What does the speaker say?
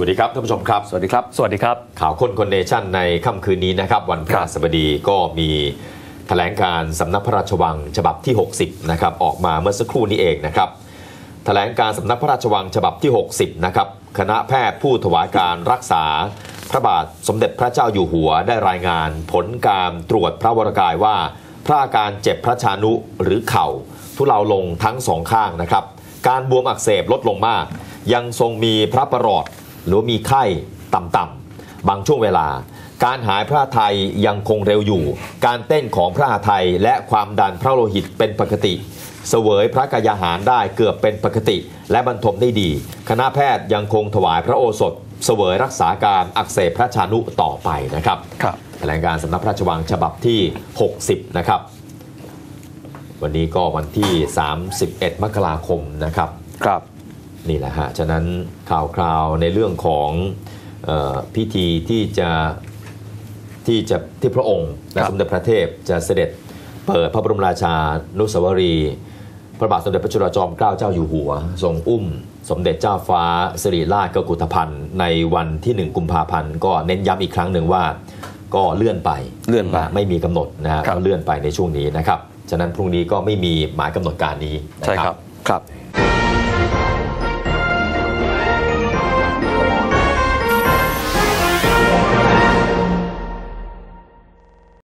สวัสดีครับท่านผู้ชมครับ สวัสดีครับ สวัสดีครับ ข่าวคนคนเนชั่นในค่ำคืนนี้นะครับ วันพฤหัสบดีก็มีแถลงการสำนักพระราชวังฉบับที่ 60 นะครับ ออกมาเมื่อสักครู่นี้เองนะครับ แถลงการสำนักพระราชวังฉบับที่ 60 นะครับ คณะแพทย์ผู้ถวายการรักษา พระบาทสมเด็จพระเจ้าอยู่หัวได้รายงาน ผลการตรวจพระวรกายว่า พระอาการเจ็บพระชานุหรือเข่า ทุเลาลงทั้งสองข้างนะครับ การบวมอักเสบลดลงมาก ยังทรงมีพระประหลอด หรือมีไข้ต่ำๆบางช่วงเวลา การหายพระไทยยังคงเร็วอยู่ การเต้นของพระไทยและความดันพระโลหิตเป็นปกติเสวยพระกายาหารได้เกือบเป็นปกติ และบรรทมได้ดี คณะแพทย์ยังคงถวายพระโอสถเสวยรักษาการอักเสบพระชานุต่อไปนะครับครับแถลงการสำนักพระราชวังฉบับที่ 60 นะครับ วันนี้ก็วันที่ 31 มกราคมนะครับ ครับ นี่แหละฮะ ฉะนั้นข่าวคราวในเรื่องของเออพิธีที่จะที่จะที่พระองค์และครับสมเด็จพระเทพจะเสด็จเปิดพระบรมราชานุสาวรีย์พระบาทสมเด็จพระจุลจอมเกล้าเจ้าอยู่หัว ทรงอุ้ม สมเด็จเจ้าฟ้าสิริราชกกุฏพันธ์ในวันที่ 1 กุมภาพันธ์ก็เน้นย้ำอีกครั้งหนึ่งว่า ก็เลื่อนไปเลื่อนไปะไม่มีกำหนดนะฮะครับก็เลื่อนไปในช่วงนี้นะครับ ฉะนั้นพรุ่งนี้ก็ไม่มีหมายกำหนดการนี้นะใช่ครับครับ